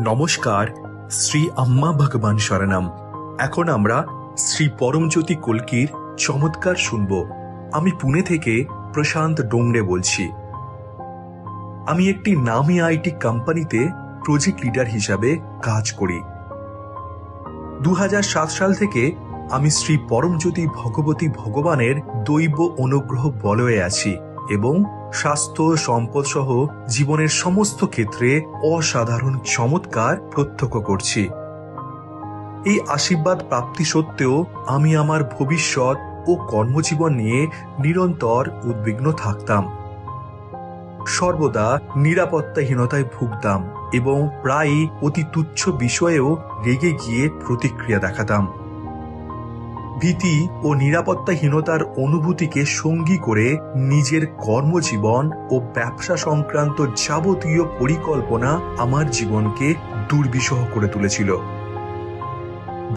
নমস্কার, শ্রী আম্মা ভগবান শরণম। এখন আমরা শ্রী পরমজ্যোতি কলকির চমৎকার শুনব। আমি পুনে থেকে প্রশান্ত ডোংরে বলছি। আমি একটি নামি আইটি কোম্পানিতে প্রজেক্ট লিডার হিসাবে কাজ করি। দু হাজার সাত সাল থেকে আমি শ্রী পরমজ্যোতি ভগবতী ভগবানের দৈব অনুগ্রহ বলয়ে আছি। এবং স্বাস্থ্য সম্পদ সহ জীবনের সমস্ত ক্ষেত্রে অসাধারণ চমৎকার প্রত্যক্ষ করছি। এই আশীর্বাদ প্রাপ্তি সত্ত্বেও আমি আমার ভবিষ্যৎ ও কর্মজীবন নিয়ে নিরন্তর উদ্বিগ্ন থাকতাম। সর্বদা নিরাপত্তাহীনতায় ভুগতাম এবং প্রায়ই অতি তুচ্ছ বিষয়েও রেগে গিয়ে প্রতিক্রিয়া দেখাতাম। ভীতি ও নিরাপত্তাহীনতার অনুভূতিকে সঙ্গী করে নিজের কর্মজীবন ও ব্যবসা সংক্রান্ত যাবতীয় পরিকল্পনা আমার জীবনকে দুর্বিষহ করে তুলেছিল।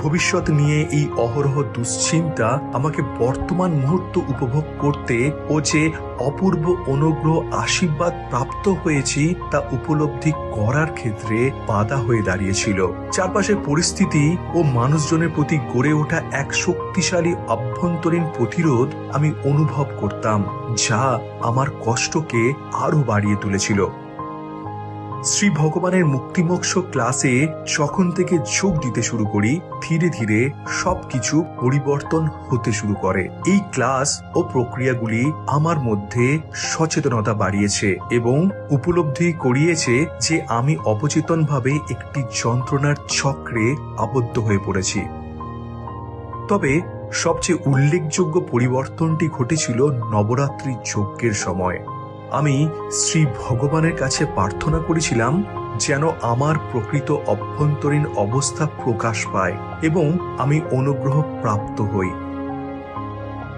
ভবিষ্যৎ নিয়ে এই অহরহ দুশ্চিন্তা আমাকে বর্তমান মুহূর্ত উপভোগ করতে ও যে অপূর্ব অনুগ্রহ আশীর্বাদ প্রাপ্ত হয়েছি তা উপলব্ধি করার ক্ষেত্রে বাধা হয়ে দাঁড়িয়েছিল। চারপাশের পরিস্থিতি ও মানুষজনের প্রতি গড়ে ওঠা এক শক্তিশালী অভ্যন্তরীণ প্রতিরোধ আমি অনুভব করতাম, যা আমার কষ্টকে আরও বাড়িয়ে তুলেছিল। শ্রী ভগবানের মুক্তিমোক্ষ ক্লাসে যখন থেকে যোগ দিতে শুরু করি, ধীরে ধীরে সবকিছু পরিবর্তন হতে শুরু করে। এই ক্লাস ও প্রক্রিয়াগুলি আমার মধ্যে সচেতনতা বাড়িয়েছে এবং উপলব্ধি করিয়েছে যে আমি অবচেতনভাবে একটি যন্ত্রণার চক্রে আবদ্ধ হয়ে পড়েছি। তবে সবচেয়ে উল্লেখযোগ্য পরিবর্তনটি ঘটেছিল নবরাত্রি যজ্ঞের সময়। আমি শ্রী ভগবানের কাছে প্রার্থনা করেছিলাম যেন আমার প্রকৃত অভ্যন্তরীণ অবস্থা প্রকাশ পায় এবং আমি অনুগ্রহ প্রাপ্ত হই।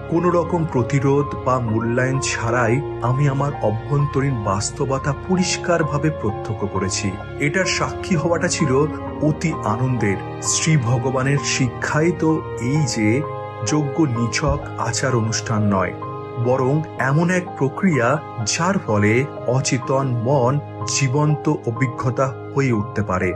কোন রকম প্রতিরোধ বা মূল্যায়ন ছাড়াই আমি আমার অভ্যন্তরীণ বাস্তবতা পরিষ্কারভাবে প্রত্যক্ষ করেছি। এটার সাক্ষী হওয়াটা ছিল অতি আনন্দের, শ্রী ভগবানের শিক্ষাই তো এই যে, যোগ্য নিছক আচার অনুষ্ঠান নয়। বরং এমন এক প্রক্রিয়া যার ফলে অচেতন মন জীবন্ত অভিজ্ঞতা হয়ে উঠতে পারে।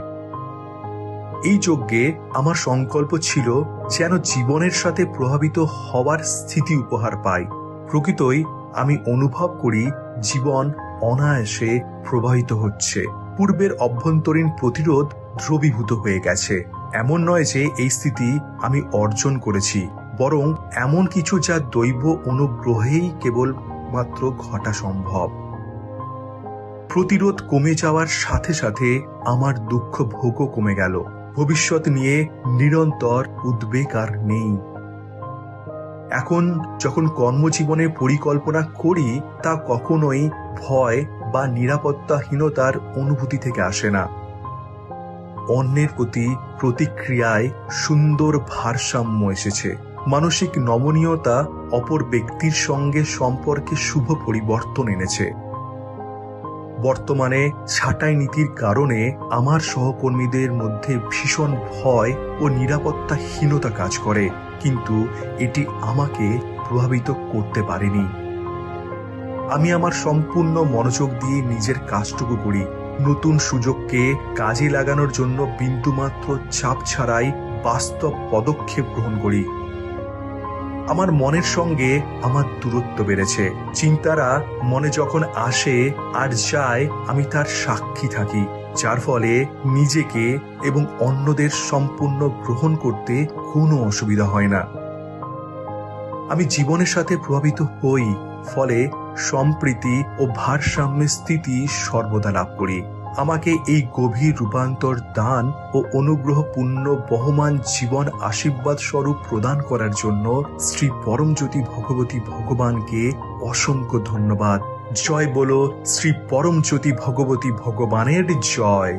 এই যজ্ঞে আমার সংকল্প ছিল যেন জীবনের সাথে প্রভাবিত হওয়ার স্থিতি উপহার পাই। প্রকৃতই আমি অনুভব করি জীবন অনায়াসে প্রবাহিত হচ্ছে। পূর্বের অভ্যন্তরীণ প্রতিরোধ দ্রবীভূত হয়ে গেছে। এমন নয় যে এই স্থিতি আমি অর্জন করেছি। বরং এমন কিছু যা দৈব অনুগ্রহেই কেবল মাত্র ঘটা সম্ভব। প্রতিরোধ কমে যাওয়ার সাথে সাথে আমার দুঃখ ভোগও কমে গেল। ভবিষ্যৎ নিয়ে নিরন্তর উদ্বেগ আর নেই। এখন যখন কর্মজীবনের পরিকল্পনা করি, তা কখনোই ভয় বা নিরাপত্তাহীনতার অনুভূতি থেকে আসে না। অন্যের প্রতি প্রতিক্রিয়ায় সুন্দর ভারসাম্য এসেছে। মানসিক নমনীয়তা অপর ব্যক্তির সঙ্গে সম্পর্কে শুভ পরিবর্তন এনেছে। বর্তমানে ছাঁটাই নীতির কারণে আমার সহকর্মীদের মধ্যে ভীষণ ভয় ও নিরাপত্তাহীনতা কাজ করে, কিন্তু এটি আমাকে প্রভাবিত করতে পারেনি। আমি আমার সম্পূর্ণ মনোযোগ দিয়ে নিজের কাজটুকু করি। নতুন সুযোগকে কাজে লাগানোর জন্য বিন্দুমাত্র চাপ ছাড়াই বাস্তব পদক্ষেপ গ্রহণ করি। আমার মনের সঙ্গে আমার দূরত্ব বেড়েছে। চিন্তারা মনে যখন আসে আর যায়, আমি তার সাক্ষী থাকি, যার ফলে নিজেকে এবং অন্যদের সম্পূর্ণ গ্রহণ করতে কোনো অসুবিধা হয় না। আমি জীবনের সাথে প্রভাবিত হই, ফলে সম্প্রীতি ও ভারসাম্যের স্থিতি সর্বদা লাভ করি। আমাকে এই গভীর রূপান্তর দান ও অনুগ্রহপূর্ণ বহমান জীবন আশীর্বাদ স্বরূপ প্রদান করার জন্য শ্রী পরমজ্যোতি ভগবতী ভগবানকে অসংখ্য ধন্যবাদ। জয় বলো শ্রী পরমজ্যোতি ভগবতী ভগবানের জয়।